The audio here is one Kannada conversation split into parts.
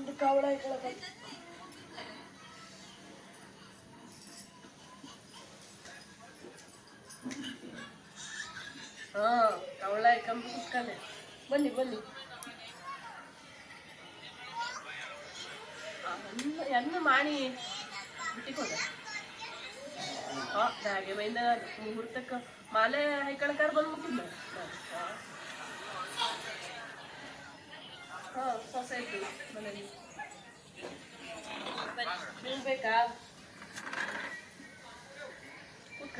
ಒಂದು ಕವಳ ಇಟ್ಕೊಳಕ ಹಾ ಕವಳ ಇಟ್ಕೊಂಡ್ ಕುತ್ಕೊಂಡೆ ಬನ್ನಿ ಬನ್ನಿ ಅನ್ನ ಎನ್ನ ಮಾಡಿ ಬಿಟ್ಟಿಕೋದ ಹಾ ಹಾಗೆ ಬೈಂದ ಮುಹೂರ್ತಕ್ಕೆ ಮಾಲೆ ಹೈಕಳಕಾರ ಬಂದು ಇತ್ತು ಮನೇಲಿ.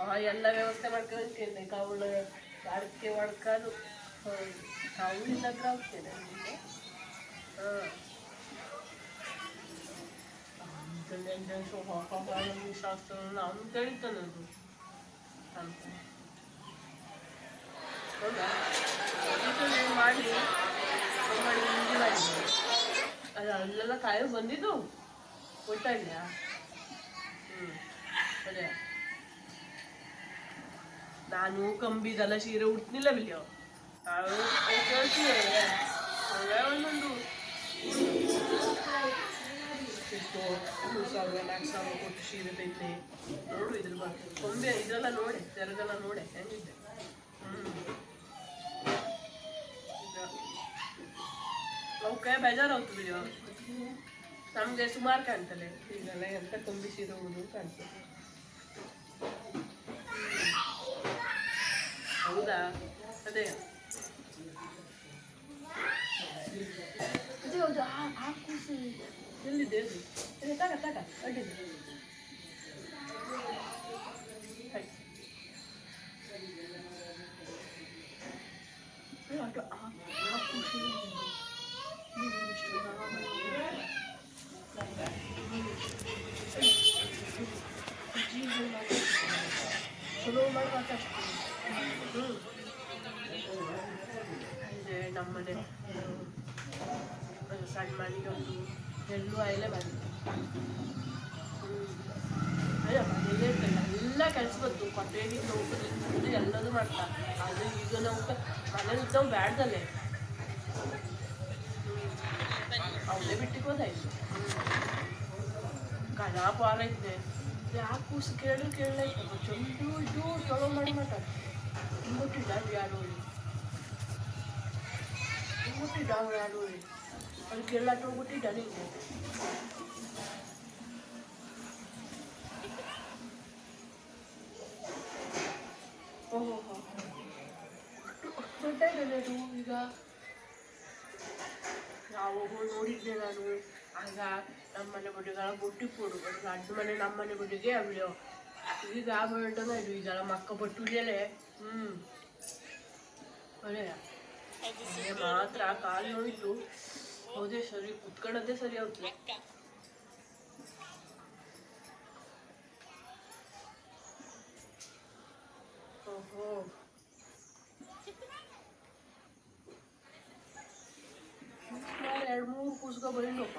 ಆ ಎಲ್ಲ ವ್ಯವಸ್ಥೆ ಮಾಡ್ಕೊಂಡು ಅವಳು ಅಡಿಕೆ ಒಡ್ಕಾಲು ಕವಳಿನ ಹತ್ರ ಹೋಗ್ತೇನೆ ಹಾಂ. ಶಾಸ್ತ್ರ ಅಂತ ಹೇಳ್ತಾನೆ ಅದು. ಅಂತ ಹೌದಾ ಇದನ್ನ ಮಾಡಿ. ಅದು ಅಲ್ಲೆಲ್ಲ ಕಾಯಿ ಬಂದಿದ್ದು? ಗೊತ್ತಾಗಿಲ್ಲ ಹ್ಞೂ ಅದೇ ನಾನು ಕಂಬಿದೆಲ್ಲ ಸೀರೆ ಉಡ್ತಿಲ್ಲ ಬಿಲ್ಲಿಯೋ ನಾವು ಕೇಳ್ತೀವಿ ಒಂದೊಂದು. ಸಾವಿರ, ನಾಲ್ಕು ಸಾವಿರ ಕೊಟ್ಟು ಸೀರೆ ತೆಗ್ದೆ. ನೋಡು ಇದ್ರ ಬಗ್ಗೆ ಕೊಂಬೆ ಇದೆಲ್ಲ ನೋಡಿ ತೆರಗೆಲ್ಲ ನೋಡಿ, ಹೆಂಗಿದೆ? ಹ್ಞೂ ಅವಕ್ಕೆ ಬೇಜಾರಾಗ್ತದೆ ಬಿಡಿಯೋ ನಮಗೆ ಸುಮಾರು ಕಾಣ್ತದೆ ಈಗೆಲ್ಲ ಎಂತ ಕೊಂಬಿ ಸೀರೆ ಉಡುದು ಕಾಣ್ತದೆ ಹೌದಾ ಅದೇ ಅದೇ ಹೌದು ಆ ಆ ಕೂಸು ಎಲ್ಲಿದೆ ಅದು ಇದೆ ತಗ ತಗ ಅಡ್ಡಿದೆ ಆಯ್ತು. ಏ, ಅದು ಆ ಆ ಕೂಸು ನಮ್ಮನೆ ಒಂದು ಸಣ್ಣ ಮನೆಗೆ ಒಂದು ಎಲ್ಲೂ ಆಯ್ಲೆ ಬಂದಿತ್ತು ಅಯ್ಯ ಮನೆಗೆ ಇರ್ತಲ್ಲ ಎಲ್ಲ ಕೆಲಸ ಬಂತು ಕೊಟ್ಟೆಗೆ ನೌಕರಿ ಎಲ್ಲದೂ ಮಾಡ್ತಾ ಅದು ಈಗ ನಾವು ಮನೇಲಿ ಇದ್ದವ್ ಬ್ಯಾಡ್ದಲ್ಲೇ ಗಣ ಪಾರ ಇದ್ದೆ ಯಾಕೆ ಕೂಸು ಕೇಳಿ ಕೇಳಲಾಯ್ತು ಚಂದು ಇದು ಚಲೋ ಮಾಡಿ ಮಾತಾಡ ಹಿಂಗೊಟ್ಟಿದ್ದ ಯಾರು ಹಿಂಗೊಟ್ಟಿದ್ದ ಯಾರು ಅದು ಕೇಳಾಟ ಹೋಗ್ಬಿಟ್ಟಿದ್ದ ನಿಂಗೆ ಓಹೋ ಹೋ ದೊಡ್ಡ ಇದ್ದಾನೆ ಅದು ಈಗ ಯಾವಾಗೋ ನೋಡಿದ್ದೆ ನಾನು ಆಗ ನಮ್ಮ ಮನೆ ಬಡ್ಡಿಗಳ ಬುಟ್ಟಿ ಕೊಡು ಮನೆ ನಮ್ಮ ಮನೆ ಬಡ್ಡಿಗೆ ಅವಳು ಈಗ ಆಗ್ಬಿಟ್ಟನ ಇದು, ಈಗ ಮಕ್ಕ ಬಟ್ಟುಲೇಲೆ ಹ್ಞೂ ಅದೇ ಮಾತ್ರ ಕಾಲು ನೋಡಿದ್ದು. ಹೌದೇ ಸರಿ, ಕುತ್ಕೊಳ್ಳೋದೇ ಸರಿ ಆಗುತ್ತೆ ಓಹೋ. ಎರಡು ಮೂರು ಕೂಸ್ಕೊ ಬಂದಪ್ಪ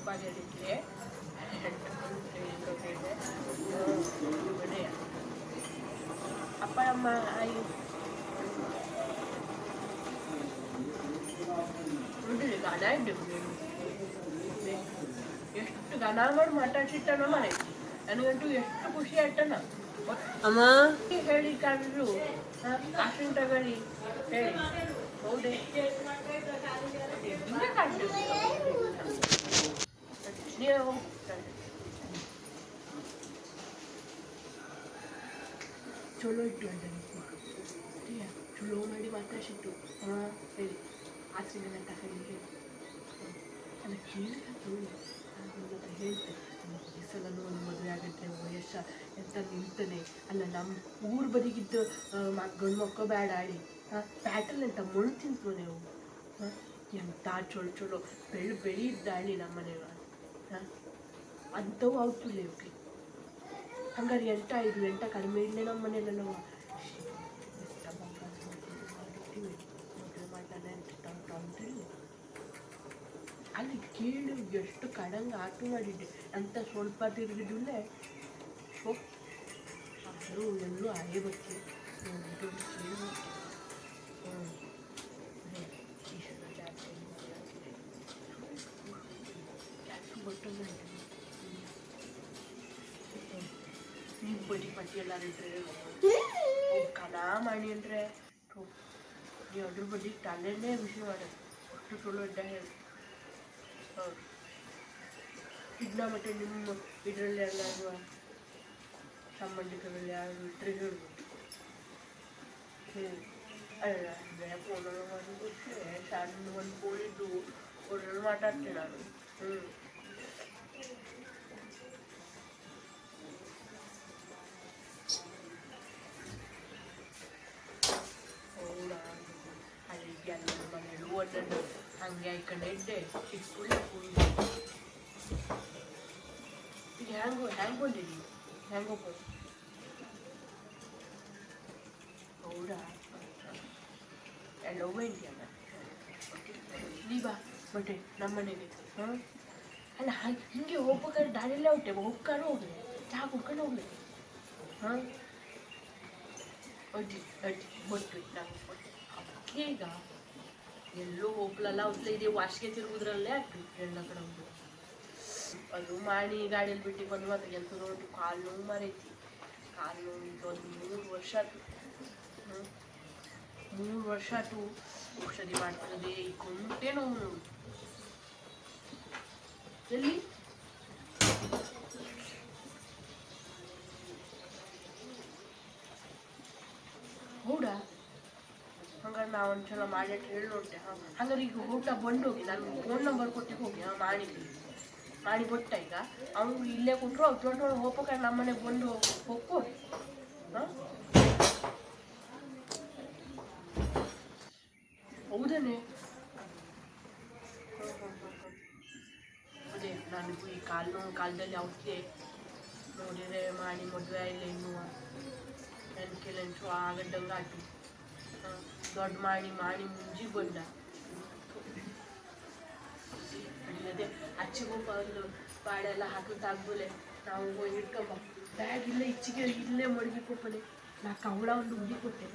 ಅವರೆಲ್ಲ ನಂಗೊಬ್ಬ ಹೇಳಿದ್ದೆ ಅಪ್ಪ ಅಮ್ಮ ಆಯಿ ನೋಡ್ರಿ ಗಾನ ಇದ್ದು ಎಷ್ಟು ಗಾನ ಮಾಡಿ ಮಾತಾಡ್ಸಿಟ್ಟನ ಮನೆ ನನಗಂತೂ ಎಷ್ಟು ಖುಷಿ ಆಯ್ತನ ಅಮ್ಮ ಹೇಳಿ ಕಂಡ್ರು ಅಷ್ಟು ತಗೊಳ್ಳಿ ಹೇಳಿ ಹೌದೇ ಹಿಂಗೆ ಕಂಡು ನೀವು ಹೋಗ್ತಾರೆ ಚಲೋ ಇಟ್ಟು ಅಂತ ಚಲೋ ಮಾಡಿ ಮಾತಾಡ್ಸಿಟ್ಟು ಹಾಂ? ಹೇಳಿ ಆಕ್ಸಿಜನ್ ಅಂತ ಹೇಳಿ ಹೇಳಿ ಅಲ್ಲ ಕೇಳಿದ್ದು ನಾನು ಹೇಳ್ತೆ ಈ ಸಲ ನೋಡಿ ಮದುವೆ ಆಗುತ್ತೆ ವಯಸ್ಸ ಎಂತ ನಿಲ್ತಾನೆ ಅಲ್ಲ ನಮ್ಮ ಊರು ಬದಿಗಿದ್ದ ಗಂಡು ಮಕ್ಕಳು ಬೇಡ ಆಡಿ ಹಾಂ ಪ್ಯಾಟಲ್ ಅಂತ ಮುಳು ತಿಂತು ನೀವು ಹಾಂ ಎಂತ ಚಲೋ ಚಲೋ ಬೆಳಿ ಇದ್ದಾಳಿ ನಮ್ಮ ಮನೆಯ ಹಾಂ ಅಂಥವು ಅವ್ತುಲೆ ಇವ್ರಿ ಹಂಗಾರೆ ಎಂಟ, ಐದು, ಎಂಟ ಕಡಿಮೆ ಇಲ್ಲೇ ನಮ್ಮ ಮನೇಲೆಲ್ಲ ಅಲ್ಲಿ ಕೇಳು, ಎಷ್ಟು ಕಡಂಗ ಆಟ ಮಾಡಿದ್ದೆ. ಅಂತ ಸ್ವಲ್ಪ ಹೋಗಿ ಅದು ಎಲ್ಲೂ ಹಳೆ ಬಚ್ಚಿ ಇದೊಂದು ನೀವು ಬಡಿ ಪಟ್ಟಿ ಎಲ್ಲ ಕಣ ಮಾಡಿ ಅಂದರೆ ನೀವು ಅದ್ರ ಬಗ್ಗೆ ತಲೆನೇ ವಿಷಯ ಮಾಡೋದು ಅಷ್ಟು ಸುಳ್ಳು ಅಡ್ಡ ಹೇಳಿ ಹೌದು ಇದನ್ನ ಮತ್ತೆ ನಿಮ್ಮ ಇದರಲ್ಲಿ ಎಲ್ಲಾದ್ರು ಸಂಬಂಧಿಕರಲ್ಲಿ ಯಾರು ಇಟ್ಟರೆ ಹೇಳ್ಬೋದು ಹೇಳಿ ಅಲ್ಲ ಅಂದರೆ ಫೋನಲ್ಲಿ ಮಾಡಿ ಗೊತ್ತೇ ಸಣ್ಣ ಒಂದು ಕೋಳಿದ್ದು ಫೋನಲ್ಲಿ ಮಾತಾಡ್ತೀನಿ ನಾನು ಹ್ಞೂ ಮನೇಲಿ ಒಂದೊಂದು ಹಂಗೆ ಆಯ್ಕೊಂಡು ಇದ್ದೆ ಚಿಕ್ಕುಳ್ಳಿ ಈಗ ಹ್ಯಾಂಗೋ ಹ್ಯಾಂಗ್ ಬಂದಿರಿ ಹ್ಯಾಂಗ್ ಹೋಗ್ಬೋದು ಹೌದಾ ಎಲ್ಲ ಹೋಗಿದ್ಯಲ್ಲ ನೀ ಬಾ ಬಟ್ಟೆ ನಮ್ಮ ಮನೆಗೆ ಹಾಂ ಅಲ್ಲ ಹಾಗೆ ಹಿಂಗೆ ಹೋಗ್ಬೇಕಾದ್ರೆ ದಾರಿಯಲ್ಲೇ ಹೊಟ್ಟೆ ಹೋಗ್ಕೊಂಡು ಹೋಗ್ಲಿ ಚಹಾ ಕುಡ್ಕೊಂಡು ಹೋಗ್ಲಿ ಹಾಂ ಅಡ್ಡಿ ಅಡ್ಡಿ ಬಟ್ಟು ನಾವು ಈಗ ಎಲ್ಲೋ ಹೋಗ್ಲಲ್ಲ ಅವ್ತಲ ಇದೆ ವಾಸಿಗೆ ತಿರುಗುದ್ರಲ್ಲೇ ಎಲ್ಲ ಕಡೆ ಅದು ಮಾಡಿ ಗಾಡಿಯಲ್ಲಿ ಬಿಟ್ಟು ಬಂದು ಮತ್ತೆ ಕೆಲಸ ನೋಡಿ ಕಾಲು ನೋವು ಮರೈತಿ. ಕಾಲು ನೋವು ಈಗ ಒಂದು ಮೂರು ವರ್ಷ ಮೂರು ವರ್ಷ ಆಯ್ತು ಔಷಧಿ ಮಾಡ್ತದೆ ಈ ಕುಂಟೆ ನೋವು. ನೋಡು ಎಲ್ಲಿ ಹೌದಾ ಹಂಗಾರೆ ನಾ ಒಂದ್ಸಲ ಮಾಡಿ ಹೇಳಿ ನೋಡ್ತೆ ಹಾಂ. ಹಂಗಾರೆ ಈಗ ಊಟ ಬಂದು ಹೋಗಿ ನಾನು ಫೋನ್ ನಂಬರ್ ಕೊಟ್ಟು ಹೋಗಿ, ಹಾಂ ಮಾಡಿದ್ವಿ ಮಾಡಿ ಕೊಟ್ಟ ಈಗ. ಅವ್ನು ಇಲ್ಲೇ ಕೊಟ್ಟರು ಅವ್ರು ದೊಡ್ಡ ಹೋಗ್ಬೇಕಾದ್ರೆ ನಮ್ಮ ಮನೆಗೆ ಬಂದು ಹೋಗ್ಕೊ ಹಾಂ? ಹೌದನೇ? ಅದೇ ನನಗೂ ಈ ಕಾಲು ನೋವು ಕಾಲದಲ್ಲಿ ಅವಕ್ಕೆ ನೋಡಿದ್ರೆ ಮಾಡಿ ಮದುವೆ ಇಲ್ಲ ಇನ್ನೂ ನನ್ನ ಕೆಲಂಚು ಆಗಡ್ಡಂಗೆ ಆಯ್ತು ದೊಡ್ಡ ಮಾಡಿ ಮಾಡಿ ಮುಂಜಿ ಬಂದ ಅದೇ ಅಚ್ಚಿಗೆ ಹೋಗ್ಬಾರ್ದು ಪಾಡೆಲ್ಲ ಹಾಕಿ ಆಗ್ಬೋಲೆ. ನಾವು ಹೋಗಿ ಇಟ್ಕೊಂಬ ಬ್ಯಾಗ್ ಇಲ್ಲೇ ಇಚ್ಚಿಗೆ ಇಲ್ಲೇ ಮಡಗಿ ಕೊಪ್ಪನೆ ನಾ ಕವಳ ಒಂದು ಉಡಿ ಕೊಟ್ಟೆ.